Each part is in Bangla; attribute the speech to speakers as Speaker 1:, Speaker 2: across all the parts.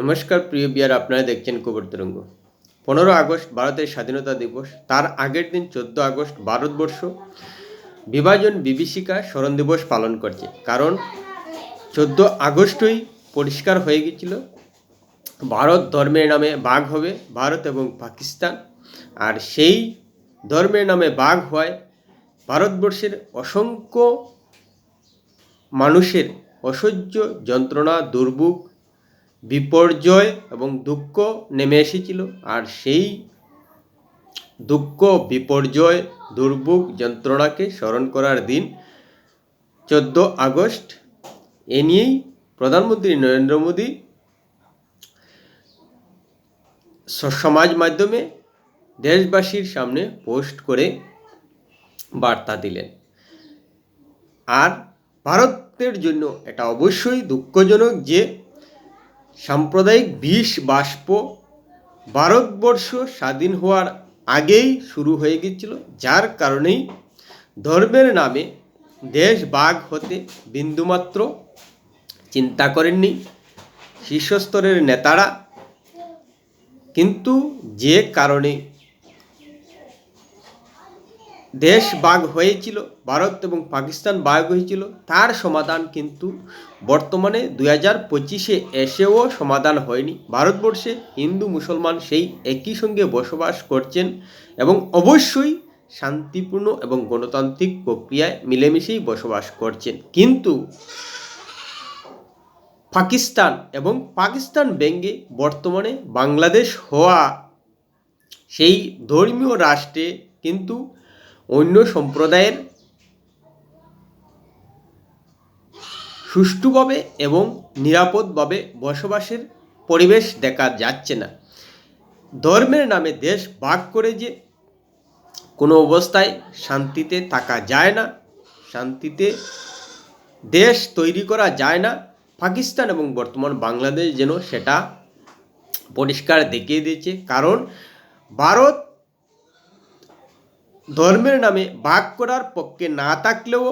Speaker 1: নমস্কার, প্রিয় বিয়ার, আপনারা দেখছেন কবর তরঙ্গ। পনেরো আগস্ট ভারতের স্বাধীনতা দিবস, তার আগের দিন চোদ্দ আগস্ট ভারতবর্ষ, বিভাজন বিভীষিকা স্মরণ দিবস পালন করছে। কারণ চোদ্দ আগস্টই পরিষ্কার হয়ে গেছিল ভারত ধর্মের নামে বাঘ হবে, ভারত এবং পাকিস্তান। আর সেই ধর্মের নামে বাঘ হওয়ায় ভারতবর্ষের অসংখ্য মানুষের অসহ্য যন্ত্রণা, দুর্ভোগ বিপর্যয় এবং দুঃখ নেমে এসেছিল। আর সেই দুঃখ, বিপর্যয়, দুর্ভোগ যন্ত্রণাকে স্মরণ করার দিন, চোদ্দ আগস্ট, এ নিয়েই প্রধানমন্ত্রী নরেন্দ্র মোদী সমাজ মাধ্যমে দেশবাসীর সামনে পোস্ট করে বার্তা দিলেন। আর ভারতের জন্য এটা অবশ্যই দুঃখজনক যে সাম্প্রদায়িক বিষ বাষ্প ভারতবর্ষ স্বাধীন হওয়ার আগেই শুরু হয়ে গেছিল যার কারণেই ধর্মের নামে দেশ বাঘ হতে বিন্দুমাত্র চিন্তা করেননি শীর্ষস্তরের নেতারা। কিন্তু যে কারণে দেশ বাঘ হয়েছিল, ভারত এবং পাকিস্তান বাঘ হয়েছিল, তার সমাধান কিন্তু বর্তমানে দুই হাজার পঁচিশে এসেও সমাধান হয়নি। ভারতবর্ষে হিন্দু, মুসলমান সেই একই সঙ্গে বসবাস করছেন এবং অবশ্যই শান্তিপূর্ণ এবং গণতান্ত্রিক প্রক্রিয়ায় মিলেমিশেই বসবাস করছেন। কিন্তু পাকিস্তান এবং পাকিস্তান ব্যঙ্গে বর্তমানে বাংলাদেশ হওয়া সেই ধর্মীয় রাষ্ট্রে কিন্তু অন্য সম্প্রদায়ের সুষ্ঠুভাবে এবং নিরাপদভাবে বসবাসের পরিবেশ দেখা যাচ্ছে না। ধর্মের নামে দেশ ভাগ করে যে কোনো অবস্থায় শান্তিতে থাকা যায় না, শান্তিতে দেশ তৈরি করা যায় না, পাকিস্তান এবং বর্তমান বাংলাদেশ যেন সেটা পরিষ্কার দেখিয়ে দিয়েছে। কারণ ভারত ধর্মের নামে ভাগ করার পক্ষে না থাকলেও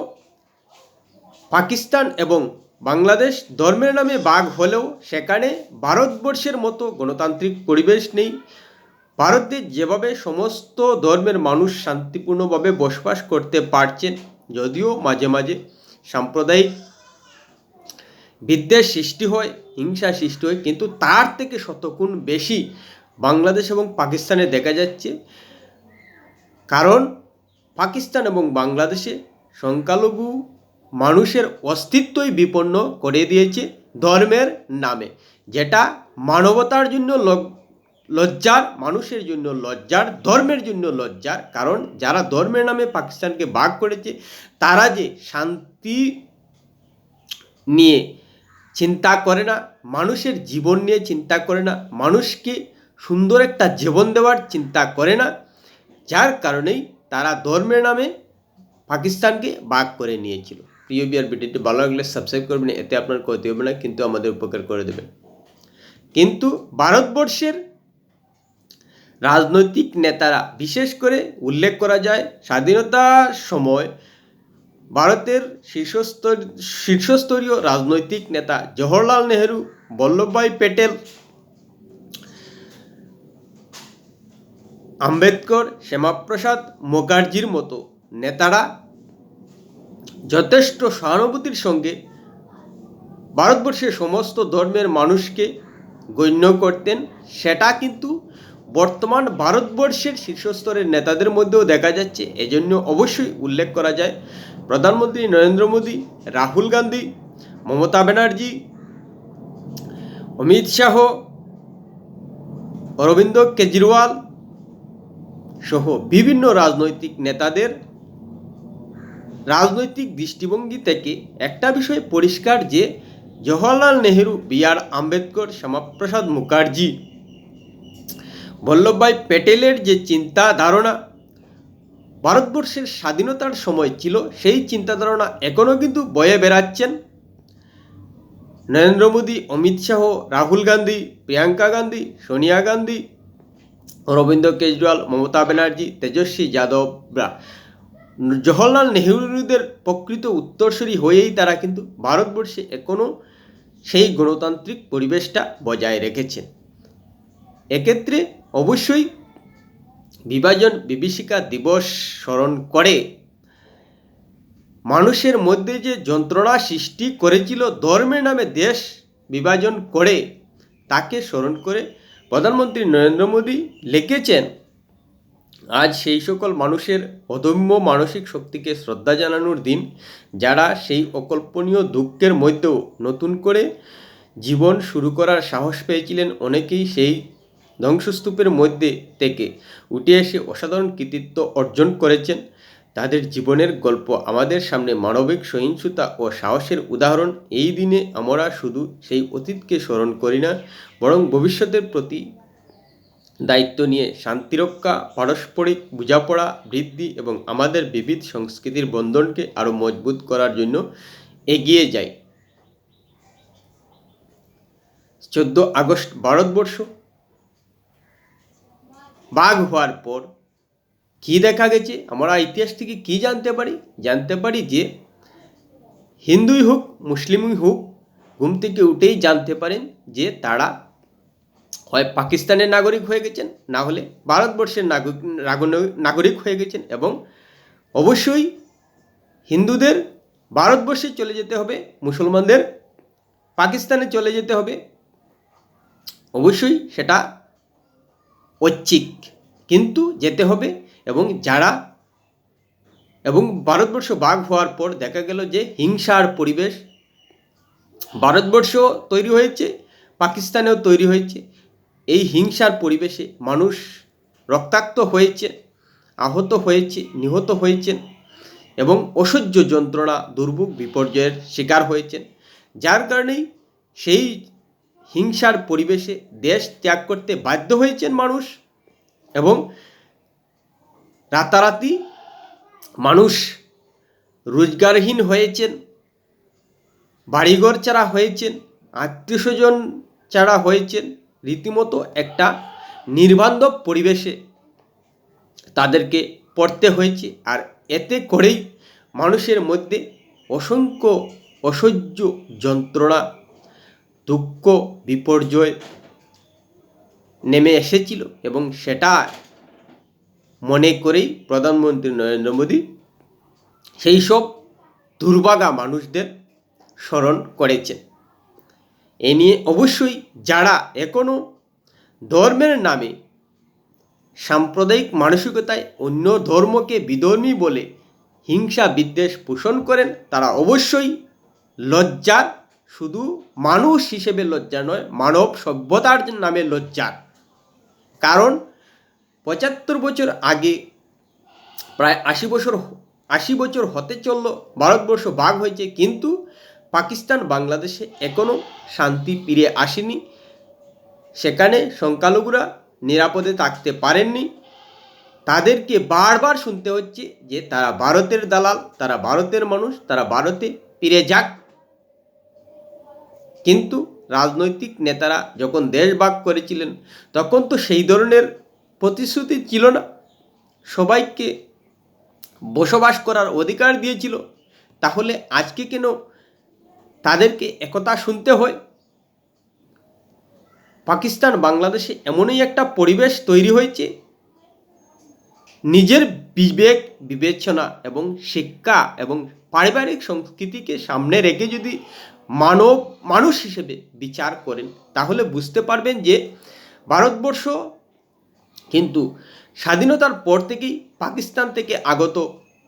Speaker 1: পাকিস্তান এবং বাংলাদেশ ধর্মের নামে বাঘ হলেও সেখানে ভারতবর্ষের মতো গণতান্ত্রিক পরিবেশ নেই। ভারতে যেভাবে সমস্ত ধর্মের মানুষ শান্তিপূর্ণভাবে বসবাস করতে পারছেন, যদিও মাঝে মাঝে সাম্প্রদায়িক বিদ্বেষ সৃষ্টি হয়, হিংসা সৃষ্টি হয়, কিন্তু তার থেকে শতগুণ বেশি বাংলাদেশ এবং পাকিস্তানে দেখা যাচ্ছে। কারণ পাকিস্তান এবং বাংলাদেশে সংখ্যালঘু মানুষের অস্তিত্বই বিপন্ন করে দিয়েছে ধর্মের নামে, যেটা মানবতার জন্য লজ্জার, মানুষের জন্য লজ্জার, ধর্মের জন্য লজ্জার। কারণ যারা ধর্মের নামে পাকিস্তানকে ভাগ করেছে, তারা যে শান্তি নিয়ে চিন্তা করে না, মানুষের জীবন নিয়ে চিন্তা করে না, মানুষকে সুন্দর একটা জীবন দেওয়ার চিন্তা করে না যার কারণেই তারা ধর্মের নামে পাকিস্তানকে বাগ করে নিয়েছিল। প্রিয় বিয়ার ভিডিওটি ভালো লাগলে সাবস্ক্রাইব করবেন, এতে আপনার ক্ষতি হবে না, কিন্তু আমাদের উপকার করে দেবেন। কিন্তু ভারতবর্ষের রাজনৈতিক নেতারা, বিশেষ করে উল্লেখ করা যায় স্বাধীনতার সময়, ভারতের শীর্ষস্তর শীর্ষস্তরীয় রাজনৈতিক নেতা জওহরলাল নেহেরু, বল্লভভাই প্যাটেল আম্বেদকর, শ্যামাপ্রসাদ মুখার্জির মতো নেতারা যথেষ্ট সহানুভূতির সঙ্গে ভারতবর্ষের সমস্ত ধর্মের মানুষকে গণ্য করতেন। সেটা কিন্তু বর্তমান ভারতবর্ষের শীর্ষস্তরের নেতাদের মধ্যেও দেখা যাচ্ছে। এজন্য অবশ্যই উল্লেখ করা যায়, প্রধানমন্ত্রী নরেন্দ্র মোদী, রাহুল গান্ধী, মমতা ব্যানার্জি, অমিত শাহ, অরবিন্দ কেজরিওয়াল সহ বিভিন্ন রাজনৈতিক নেতাদের রাজনৈতিক দৃষ্টিভঙ্গি থেকে একটা বিষয় পরিষ্কার যে জওহরলাল নেহেরু, বি আর আম্বেদকর, শ্যামাপ্রসাদ মুখার্জি, বল্লভভাই প্যাটেলের যে চিন্তা ধারণা ভারতবর্ষের স্বাধীনতার সময় ছিল, সেই চিন্তা ধারণা এখনও কিন্তু বয়ে বেড়াচ্ছেন নরেন্দ্র মোদী, অমিত শাহ, রাহুল গান্ধী, প্রিয়াঙ্কা গান্ধী, সোনিয়া গান্ধী অরবিন্দ কেজরিওয়াল, মমতা ব্যানার্জি, তেজস্বী যাদবরা জওহরলাল নেহরুদের প্রকৃত উত্তরসূরি হয়েই তারা কিন্তু ভারতবর্ষে এখনও সেই গণতান্ত্রিক পরিবেশটা বজায় রেখেছেন এক্ষেত্রে অবশ্যই বিভাজন বিভীষিকা দিবস স্মরণ করে। মানুষের মধ্যে যে যন্ত্রণা সৃষ্টি করেছিল ধর্মের নামে দেশ বিভাজন করে, তাকে স্মরণ করে প্রধানমন্ত্রী নরেন্দ্র মোদী লিখেছেন, আজ সেই সকল মানুষের অদম্য মানসিক শক্তিকে শ্রদ্ধা জানানোর দিন, যারা সেই অকল্পনীয় দুঃখের মধ্যেও নতুন করে জীবন শুরু করার সাহস পেয়েছিলেন, অনেকেই সেই ধ্বংসস্তূপের মধ্যে থেকে উঠে এসে অসাধারণ কৃতিত্ব অর্জন করেছেন। তাদের জীবনের গল্প আমাদের সামনে মানবিক সহিংসতা ও সাহসের উদাহরণ, এই দিনে আমরা শুধু সেই অতীতকে স্মরণ করি না, বরং ভবিষ্যতের প্রতি দায়িত্ব নিয়ে শান্তিরক্ষা পারস্পরিক বোঝাপড়া বৃদ্ধি এবং আমাদের বিবিধ সংস্কৃতির বন্ধনকে আরও মজবুত করার জন্য এগিয়ে যাই। চোদ্দ আগস্ট, ভারতবর্ষ। বাঘ হওয়ার পর কি দেখা গেছে? আমরা ইতিহাস থেকে কি জানতে পারি? জানতে পারি যে হিন্দুই হোক, মুসলিমই হোক, ঘুম থেকে উঠেই জানতে পারেন যে তারা হয় পাকিস্তানের নাগরিক হয়ে গেছেন, না হলে ভারতবর্ষের নাগরিক নাগরিক হয়ে গেছেন এবং অবশ্যই হিন্দুদের ভারতবর্ষে চলে যেতে হবে, মুসলমানদের পাকিস্তানে চলে যেতে হবে। অবশ্যই সেটা ঐচ্ছিক, কিন্তু যেতে হবে এবং যারা এবং ভারতবর্ষ বাঘ হওয়ার পর দেখা গেল যে হিংসার পরিবেশ ভারতবর্ষ তৈরি হয়েছে, পাকিস্তানেও তৈরি হয়েছে। এই হিংসার পরিবেশে মানুষ রক্তাক্ত হয়েছে, আহত হয়েছে, নিহত হয়েছেন এবং অসহ্য যন্ত্রণা, দুর্ভোগ, বিপর্যয়ের শিকার হয়েছেন। যার কারণেই সেই হিংসার পরিবেশে দেশ ত্যাগ করতে বাধ্য হয়েছেন মানুষ এবং রাতারাতি মানুষ রোজগারহীন হয়েছেন, বাড়িঘর ছাড়া হয়েছেন আত্মীয় স্বজন ছাড়া হয়েছেন, রীতিমতো একটা নির্বান্ধব পরিবেশে তাদেরকে পড়তে হয়েছে। আর এতে করেই মানুষের মধ্যে অসংখ্য অসহ্য যন্ত্রণা, দুঃখ, বিপর্যয় নেমে এসেছিল এবং সেটা মনে করেই প্রধানমন্ত্রী নরেন্দ্র মোদী সেই সব দুর্ভাগা মানুষদের স্মরণ করেছেন। এ নিয়ে অবশ্যই যারা এখনও ধর্মের নামে সাম্প্রদায়িক মানসিকতায় অন্য ধর্মকে বিধর্মী বলে হিংসা বিদ্বেষ পোষণ করেন, তারা অবশ্যই লজ্জার, শুধু মানুষ হিসেবে লজ্জা নয়, মানব সভ্যতার নামে লজ্জার। কারণ পঁচাত্তর বছর আগে, প্রায় আশি বছর আশি বছর হতে চলল, ভারতবর্ষ ভাগ হয়েছে, কিন্তু পাকিস্তান বাংলাদেশে এখনও শান্তি ফিরে আসেনি। সেখানে সংখ্যালঘুরা নিরাপদে থাকতে পারেননি। তাদেরকে বারবার শুনতে হচ্ছে যে তারা ভারতের দালাল, তারা ভারতের মানুষ, তারা ভারতে ফিরে যাক। কিন্তু রাজনৈতিক নেতারা যখন দেশ ভাগ করেছিলেন, তখন তো সেই ধরনের প্রতিশ্রুতি ছিল না। সবাইকে বসবাস করার অধিকার দিয়েছিল। তাহলে আজকে কেন তাদেরকে একতা শুনতে হয়? পাকিস্তান বাংলাদেশে এমনই একটা পরিবেশ তৈরি হয়েছে। নিজের বিবেক, বিবেচনা এবং শিক্ষা এবং পারিবারিক সংস্কৃতিকে সামনে রেখে যদি মানব, মানুষ হিসেবে বিচার করেন, তাহলে বুঝতে পারবেন যে ভারতবর্ষ কিন্তু স্বাধীনতার পর থেকেই পাকিস্তান থেকে আগত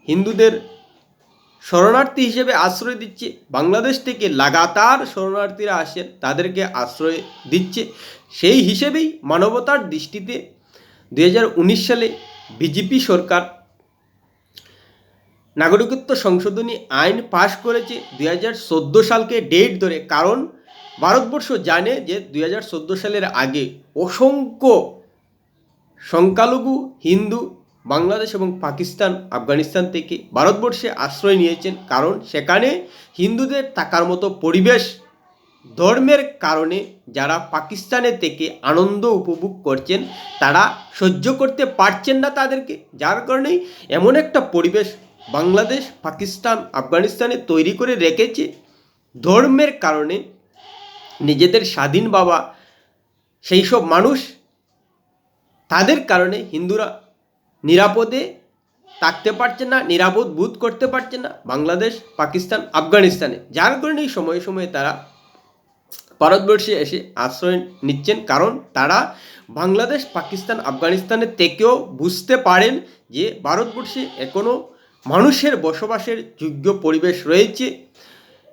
Speaker 1: হিন্দুদের শরণার্থী হিসেবে আশ্রয় দিচ্ছে, বাংলাদেশ থেকে লাগাতার শরণার্থীরা আসেন তাদেরকে আশ্রয় দিচ্ছে। সেই হিসেবেই মানবতার দৃষ্টিতে দু হাজার উনিশ সালে বিজেপি সরকার নাগরিকত্ব সংশোধনী আইন পাশ করেছে। দুই হাজার চোদ্দ সালকে ডেট ধরে, কারণ ভারতবর্ষ জানে যে দুই হাজার চোদ্দ সালের আগে অসংখ্য সংখ্যালঘু, হিন্দু, বাংলাদেশ এবং পাকিস্তান, আফগানিস্তান থেকে ভারতবর্ষে আশ্রয় নিয়েছেন কারণ সেখানে হিন্দুদের থাকার মতো পরিবেশ ধর্মের কারণে যারা পাকিস্তানে থেকে আনন্দ উপভোগ করছেন, তারা সহ্য করতে পারছেন না তাদেরকে। যার কারণেই এমন একটা পরিবেশ বাংলাদেশ, পাকিস্তান, আফগানিস্তানে তৈরি করে রেখেছে। ধর্মের কারণে নিজেদের স্বাধীন বাবা, সেই সব মানুষ তাদের কারণে হিন্দুরা নিরাপদে থাকতে পারছে না, নিরাপদ বোধ করতে পারছে না বাংলাদেশ, পাকিস্তান, আফগানিস্তানে। যার কারণে সময়ে সময়ে তারা ভারতবর্ষে এসে আশ্রয় নিচ্ছেন। কারণ তারা বাংলাদেশ, পাকিস্তান, আফগানিস্তানের থেকেও বুঝতে পারেন যে ভারতবর্ষে এখনও মানুষের বসবাসের যোগ্য পরিবেশ রয়েছে।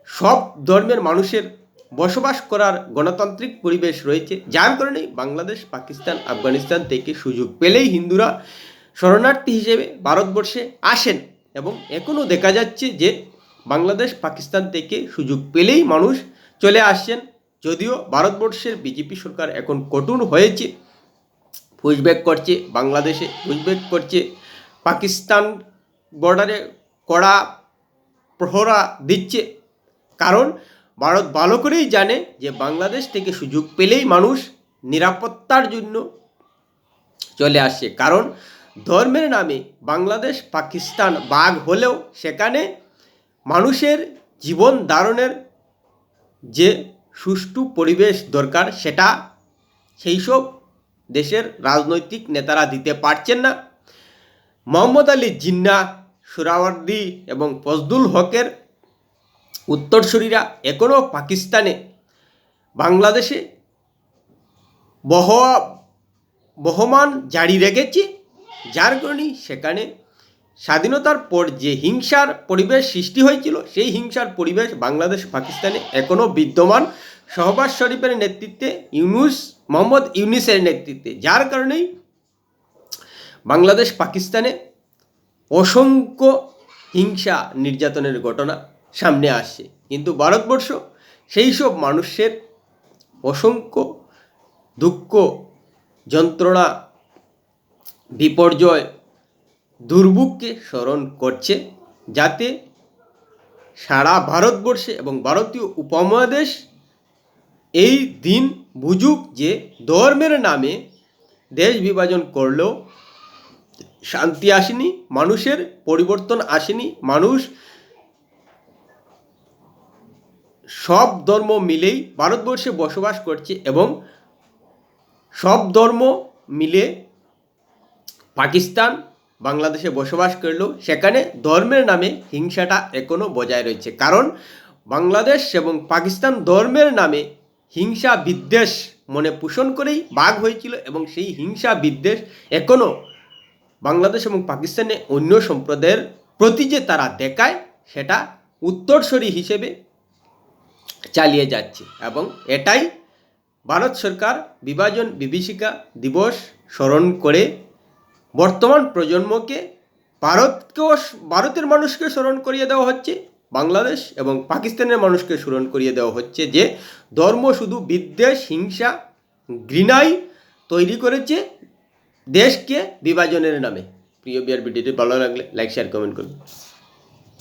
Speaker 1: সব ধর্মের মানুষের বসবাস করার গণতান্ত্রিক পরিবেশ রয়েছে। যার কারণে বাংলাদেশ, পাকিস্তান, আফগানিস্তান থেকে সুযোগ পেলেই হিন্দুরা শরণার্থী হিসেবে ভারতবর্ষে আসেন এবং এখনও দেখা যাচ্ছে যে বাংলাদেশ, পাকিস্তান থেকে সুযোগ পেলেই মানুষ চলে আসছেন। যদিও ভারতবর্ষের বিজেপি সরকার এখন কঠোর হয়েছে। পুশব্যাক করছে বাংলাদেশে পুশব্যাক করছে। পাকিস্তান বর্ডারে কড়া প্রহরা দিচ্ছে। কারণ ভারত ভালো করেই জানে যে বাংলাদেশ থেকে সুযোগ পেলেই মানুষ নিরাপত্তার জন্য চলে আসছে কারণ ধর্মের নামে বাংলাদেশ, পাকিস্তান বাঘ হলেও সেখানে মানুষের জীবন ধারণের যে সুষ্ঠু পরিবেশ দরকার, সেটা সেই সব দেশের রাজনৈতিক নেতারা দিতে পারছেন না। মোহাম্মদ আলী জিন্না, সুরাওয়ার্দি এবং ফজদুল হকের উত্তরসূরিরা এখনও পাকিস্তানে। বাংলাদেশে বহ বহমান জারি রেখেছে। যার কারণে সেখানে স্বাধীনতার পর যে হিংসার পরিবেশ সৃষ্টি হয়েছিল, সেই হিংসার পরিবেশ বাংলাদেশ পাকিস্তানে এখনও বিদ্যমান। সহবাজ শরীফের নেতৃত্বে ইউনুস, মোহাম্মদ ইউনিসের নেতৃত্বে। যার কারণেই বাংলাদেশ পাকিস্তানে অসংখ্য হিংসা নির্যাতনের ঘটনা সামনে আসছে কিন্তু ভারতবর্ষ সেই সব মানুষের অসংখ্য দুঃখ, যন্ত্রণা, বিপর্যয়, দুর্ভোগকে স্মরণ করছে যাতে সারা ভারতবর্ষে এবং ভারতীয় উপমহাদেশ এই দিন বুঝুক যে ধর্মের নামে দেশ বিভাজন করলেও শান্তি আসেনি, মানুষের পরিবর্তন আসেনি, মানুষ সব ধর্ম মিলেই ভারতবর্ষে বসবাস করছে এবং সব ধর্ম মিলে পাকিস্তান বাংলাদেশে বসবাস করলেও সেখানে ধর্মের নামে হিংসাটা এখনও বজায় রয়েছে। কারণ বাংলাদেশ এবং পাকিস্তান ধর্মের নামে হিংসা বিদ্বেষ মনে পোষণ করেই বাঘ হয়েছিল এবং সেই হিংসা বিদ্বেষ এখনও বাংলাদেশ এবং পাকিস্তানে অন্য সম্প্রদায়ের প্রতি যে তারা দেখায়, সেটা উত্তরসূরি হিসেবে চালিয়ে যাচ্ছে। এবং এটাই ভারত সরকার বিভাজন বিভীষিকা দিবস স্মরণ করে বর্তমান প্রজন্মকে ভারতকেও ভারতের মানুষকে স্মরণ করিয়ে দেওয়া হচ্ছে, বাংলাদেশ এবং পাকিস্তানের মানুষকে স্মরণ করিয়ে দেওয়া হচ্ছে যে ধর্ম শুধু বিদ্বেষ, হিংসা, ঘৃণাই তৈরি করেছে দেশকে বিভাজনের নামে। প্রিয় বিয়ার ভিডিওটি ভালো লাগলে লাইক শেয়ার কমেন্ট করুন।